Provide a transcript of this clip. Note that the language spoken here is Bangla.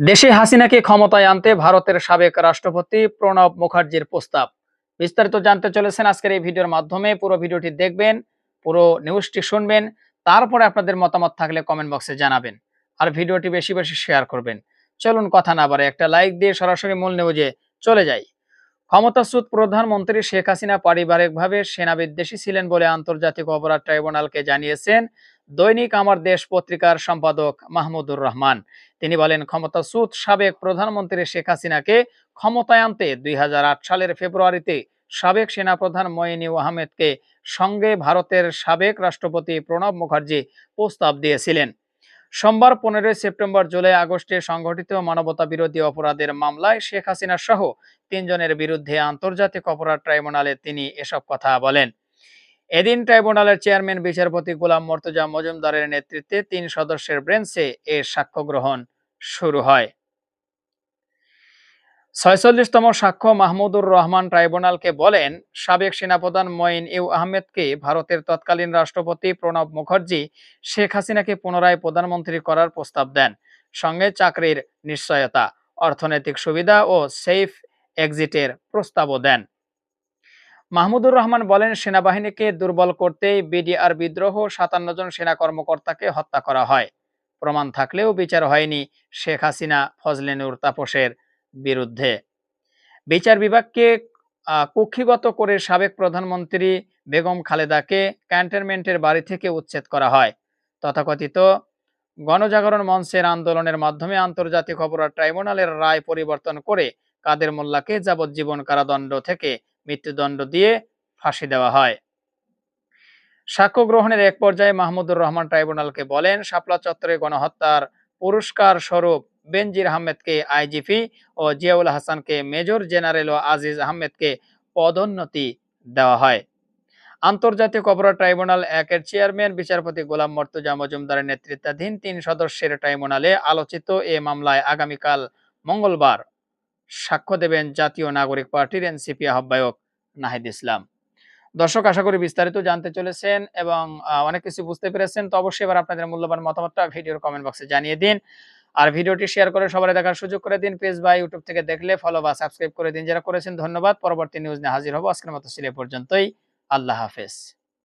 দেশে হাসিনাকে ক্ষমতায় আনতে ভারতের সাবেক রাষ্ট্রপতি প্রণব মুখার্জির প্রস্তাব। বিস্তারিত জানতে চলেছেন আজকের এই ভিডিওর মাধ্যমে। পুরো ভিডিওটি দেখবেন, পুরো নিউজটি শুনবেন, তারপরে আপনাদের মতামত থাকলে কমেন্ট বক্সে জানাবেন। আর ভিডিওটি বেশি বেশি শেয়ার করবেন। চলুন কথা না বাড়ে একটা লাইক দিয়ে সরাসরি মূল নিউজে চলে যাই। ক্ষমতাচ্যুত প্রধানমন্ত্রী শেখ হাসিনা পারিবারিকভাবে সেনা বিদ্বেষী ছিলেন বলে আন্তর্জাতিক অপরাধ ট্রাইব্যুনালকে জানিয়েছেন। দৈনিক আমার দেশ পত্রিকার সম্পাদক মাহমুদুর রহমান। তিনি বলেন, ক্ষমতাচ্যুত সাবেক প্রধানমন্ত্রী শেখ হাসিনাকে ক্ষমতায় আনতে দুই হাজার আট সালের ফেব্রুয়ারিতে সাবেক সেনাপ্রধান মঈনু আহমেদকে সঙ্গে ভারতের সাবেক রাষ্ট্রপতি প্রণব মুখার্জি প্রস্তাব দিয়েছিলেন। সোমবার পনেরোই সেপ্টেম্বর জুলাই আগস্টে সংঘটিত মানবতা বিরোধী অপরাধের মামলায় শেখ হাসিনা সহ তিনজনের বিরুদ্ধে আন্তর্জাতিক অপরাধ ট্রাইব্যুনালে তিনি এসব কথা বলেন। এদিন ট্রাইব্যুনালের চেয়ারম্যান, বিচারপতি গোলাম মর্তুজা মজুমদারের নেতৃত্বে তিন সদস্যের ব্রেঞ্চে এ সাক্ষ্য গ্রহণ শুরু হয়। ছয়চল্লিশতম সাক্ষ্য মাহমুদুর রহমান ট্রাইব্যুনালকে বলেন, সাবেক সেনাপ্রধান মঈন ইউ আহমেদকে ভারতের তৎকালীন রাষ্ট্রপতি প্রণব মুখার্জি, শেখ হাসিনাকে পুনরায় প্রধানমন্ত্রী করার প্রস্তাব দেন। সঙ্গে চাকরির নিশ্চয়তা, অর্থনৈতিক সুবিধা ও সেফ এক্সিটের প্রস্তাবও দেন। মাহমুদুর রহমান বলেন, সেনাবাহিনীকে দুর্বল করতেই বিডিআর বিদ্রোহ সাতান্ন জন সেনা কর্মকর্তাকে হত্যা করা হয়। প্রমাণ থাকলেও বিচার হয়নি শেখ হাসিনা ফজলেনুর তাপসের বিরুদ্ধে। বিচার বিভাগকে কুক্ষিগত করে সাবেক প্রধানমন্ত্রী বেগম খালেদাকে ক্যান্টনমেন্টের বাড়ি থেকে উচ্ছেদ করা হয়। তথাকথিত গণজাগরণ মঞ্চের আন্দোলনের মাধ্যমে আন্তর্জাতিক অপরাধ ট্রাইব্যুনালের রায় পরিবর্তন করে কাদের মোল্লাকে যাবজ্জীবন কারাদণ্ড থেকে মৃত্যুদণ্ড দিয়ে ফাঁসি দেওয়া হয়। সাক্ষ্য গ্রহণের এক পর্যায়ে মাহমুদুর রহমান ট্রাইব্যুনালকে বলেন, শাপলা চত্বরে গণহত্যার পুরস্কার স্বরূপ বেনজির আহমেদকে আইজিপি ও জিয়াউল হাসানকে মেজর জেনারেল ও আজিজ আহমেদকে পদোন্নতি দেওয়া হয়। আন্তর্জাতিক অপরাধ ট্রাইব্যুনাল একের চেয়ারম্যান, বিচারপতি গোলাম মর্তুজা মজুমদারের নেতৃত্বাধীন তিন সদস্যের ট্রাইব্যুনালে আলোচিত এ মামলায় আগামীকাল মঙ্গলবার সাক্ষ্য দেবেন জাতীয় নাগরিক পার্টির এনসিপি আহ্বায়ক নাহিদ ইসলাম। দর্শক, আশা করি বিস্তারিত জানতে চলেছেন এবং অনেক কিছু বুঝতে পেরেছেন। তো অবশ্যই এবার আপনাদের মূল্যবান মতামতটা ভিডিওর কমেন্ট বক্সে জানিয়ে দিন। আর ভিডিওটি শেয়ার করে সবাই দেখার সুযোগ করে দিন। পেজ বা ইউটিউব থেকে দেখলে ফলো বা সাবস্ক্রাইব করে দিন। যারা করেছেন ধন্যবাদ। পরবর্তী নিউজ নিয়ে হাজির হব। আজকের মতো এ পর্যন্তই। আল্লাহ হাফেজ।